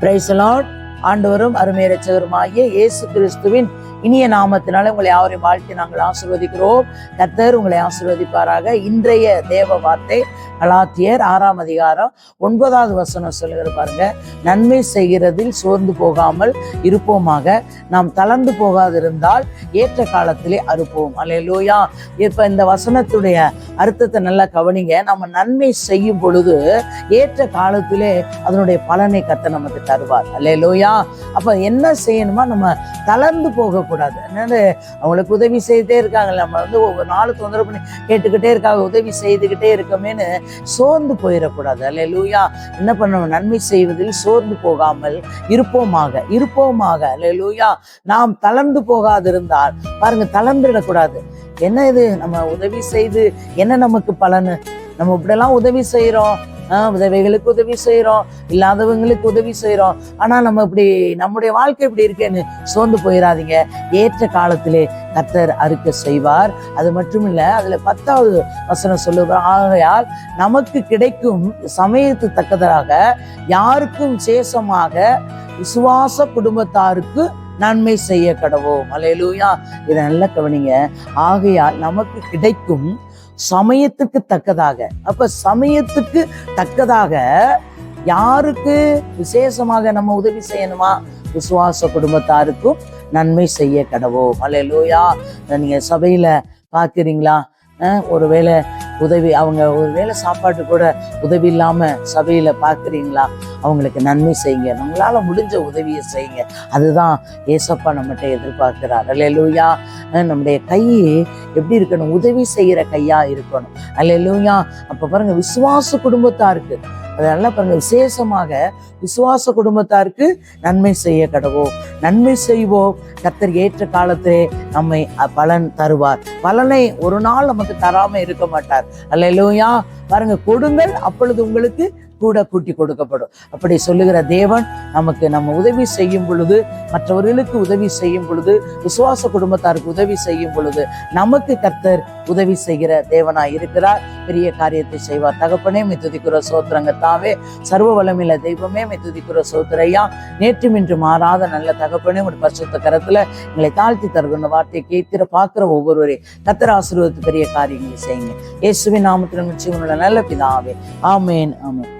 பிரைசலாட் ஆண்டவரும் அருமை ரச்சகருமாகிய இயேசு கிறிஸ்துவின் இனிய நாமத்தினால உங்களை யாவரையும் வாழ்த்தி நாங்கள் ஆசீர்வதிக்கிறோம். கர்த்தர் உங்களை ஆசீர்வதிப்பாராக. இன்றைய தேவ வார்த்தை கலாத்தியர் ஆறாம் அதிகாரம் ஒன்பதாவது வசனம் சொல்லுகிற பாருங்க. நன்மை செய்கிறதில் சோர்ந்து போகாமல் இருப்போமாக. நாம் தளர்ந்து போகாதிருந்தால் ஏற்ற காலத்திலே அறுப்போம். அல்லையா இப்ப இந்த வசனத்துடைய அர்த்தத்தை நல்லா கவனிங்க. நம்ம நன்மை செய்யும் பொழுது ஏற்ற காலத்திலே அதனுடைய பலனை கத்த நமக்கு தருவார். இல்லையா? அப்ப என்ன செய்யணுமா நம்ம தளர்ந்து போகக்கூடாது. என்னது? அவங்களுக்கு உதவி செய்துட்டே இருக்காங்க நம்ம வந்து ஒவ்வொரு நாளும் தொந்தரவு பண்ணி கேட்டுக்கிட்டே இருக்காங்க. உதவி செய்துக்கிட்டே இருக்கமேனு சோர்ந்து போயிடக்கூடாது. அல்லேலூயா. என்ன பண்ணணும்? நன்மை செய்வதில் சோர்ந்து போகாமல் இருப்போமாக இருப்போமாக. அல்லேலூயா. நாம் தளர்ந்து போகாதிருந்தால் பாருங்க தளர்ந்துடக்கூடாது என்ன இது? நம்ம உதவி செய்து என்ன நமக்கு பலனு? நம்ம இப்படிலாம் உதவி செய்கிறோம் உதவிகளுக்கு உதவி செய்கிறோம் இல்லாதவங்களுக்கு உதவி செய்கிறோம் ஆனால் நம்ம இப்படி நம்முடைய வாழ்க்கை இப்படி இருக்கேன்னு சோர்ந்து போயிடாதீங்க ஏற்ற காலத்திலே கர்த்தர் அறுக்க செய்வார். அது மட்டும் இல்லை அதில் பத்தாவது வசனம் சொல்லுவார் ஆகையால் நமக்கு கிடைக்கும் சமயத்து தக்கதாக யாருக்கும் சேசமாக விசுவாச குடும்பத்தாருக்கு நன்மை செய்ய கடவோம் அலையலூயா இதை நல்லா கவனிங்க. ஆகையால் நமக்கு கிடைக்கும் சமயத்துக்கு தக்கதாக. அப்ப சமயத்துக்கு தக்கதாக யாருக்கு விசேஷமாக நம்ம உதவி செய்யணுமா? விசுவாச குடும்பத்தாருக்கும் நன்மை செய்ய கடவோம் அலையலூயா நீங்க சபையில பாக்குறீங்களா ஒருவேளை உதவி அவங்க ஒரு வேளை சாப்பாட்டு கூட உதவி இல்லாமல் சபையில் பார்க்குறீங்களா அவங்களுக்கு நன்மை செய்யுங்க. நம்மளால் முடிஞ்ச உதவியை செய்யுங்க. அதுதான் ஏசப்பா நம்மகிட்ட எதிர்பார்க்கிறார். அல்லையா நம்முடைய கை எப்படி இருக்கணும்? உதவி செய்கிற கையாக இருக்கணும். அல்லையா அப்போ பாருங்கள் விசுவாச குடும்பத்தாருக்கு அதனால பாருங்க விசேஷமாக விசுவாச குடும்பத்தாருக்கு நன்மை செய்ய கடவோம் நன்மை செய்வோம். கத்தர் ஏற்ற காலத்திலே நம்மை பலன் தருவார். பலனை ஒரு நாள் நமக்கு தராம இருக்க மாட்டார். அல்லேலூயா. பாருங்க கொடுங்கள் அப்பொழுது உங்களுக்கு கூட கூட்டி கொடுக்கப்படும். அப்படி சொல்லுகிற தேவன் நமக்கு நம்ம உதவி செய்யும் பொழுது மற்றவர்களுக்கு உதவி செய்யும் பொழுது விசுவாச குடும்பத்தாருக்கு உதவி செய்யும் பொழுது நமக்கு கர்த்தர் உதவி செய்கிற தேவனாய் இருக்கிறார். பெரிய காரியத்தை செய்வார். தகப்பனே மெத்துதிக்கிற சோத்திரங்க தாவே சர்வ வளமில்ல தெய்வமே மெத்துதிக்கிற சோத்திரையா நேற்றும் இன்று மாறாத நல்ல தகப்பனே ஒரு பரிசுத்த கரத்துல எங்களை தாழ்த்தி தருகின்ற வார்த்தையை கேட்கிற பார்க்கிற ஒவ்வொருவரையும் கர்த்தர் ஆசீர்வதித்து பெரிய காரியங்களை செய்யுங்க. இயேசுவின் நாமத்தில் நிச்சயம் நல்ல பிதாவே. ஆமேன் ஆமேன்.